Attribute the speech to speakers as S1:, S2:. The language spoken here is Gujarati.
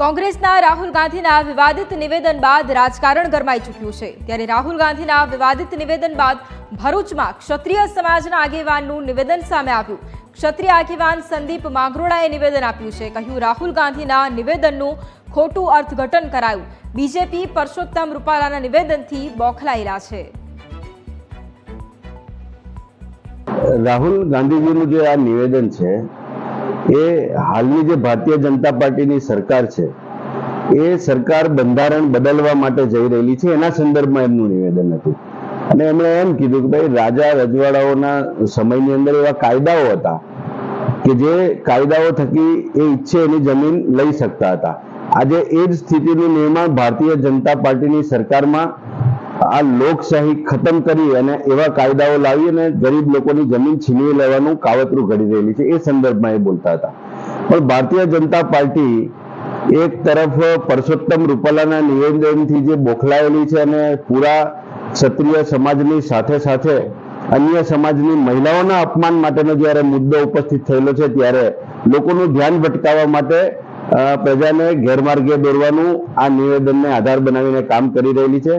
S1: કોંગ્રેસના રાહુલ ગાંધીના વિવાદિત નિવેદન બાદ રાજકારણ ગરમાઈ ચૂક્યું છે. ત્યારે રાહુલ ગાંધીના વિવાદિત નિવેદન બાદ ભરૂચમાં ક્ષત્રિય સમાજના આગેવાનનું નિવેદન સામે આવ્યું. ક્ષત્રિય આગેવાન સંદીપ માંગરોળાએ નિવેદન આપ્યું છે. કહ્યું, રાહુલ ગાંધીના નિવેદનનું ખોટું અર્થઘટન કરાયું. બીજેપી પરસોત્તમ રૂપાલાના નિવેદનથી બોખલાયેલા છે.
S2: રાહુલ ગાંધીજીનું જે આ નિવેદન છે એ હાલની જે ભારતીય જનતા પાર્ટીની સરકાર છે, એ સરકાર બંધારણ બદલવા માટે જઈ રહેલી છે, એના સંદર્ભમાં એમનું નિવેદન હતું. અને એમણે એમ કીધું કે ભાઈ, રાજા રજવાડાઓના સમયની અંદર એવા કાયદાઓ હતા કે જે કાયદાઓ થકી એ ઈચ્છે એની જમીન લઈ શકતા હતા. આજે એ જ સ્થિતિનું નિર્માણ ભારતીય જનતા પાર્ટીની સરકારમાં આ લોકશાહી ખતમ કરી અને એવા કાયદાઓ લાવી અને ગરીબ લોકોની જમીન છીનવી લેવાનું કાવતરું ઘડી રહેલી છે. એ સંદર્ભમાં એ બોલતા હતા. પણ ભારતીય જનતા પાર્ટી એક તરફ પરસોત્તમ રૂપાલાના નિવેદનથી જે બોખલાયેલી છે અને પૂરા ક્ષત્રિય સમાજની સાથે સાથે અન્ય સમાજની મહિલાઓના અપમાન માટેનો જ્યારે મુદ્દો ઉપસ્થિત થયેલો છે, ત્યારે લોકોનું ધ્યાન ભટકાવવા માટે પ્રજાને ગેરમાર્ગે દોરવાનું આ નિવેદનને આધાર બનાવીને કામ કરી રહેલી છે.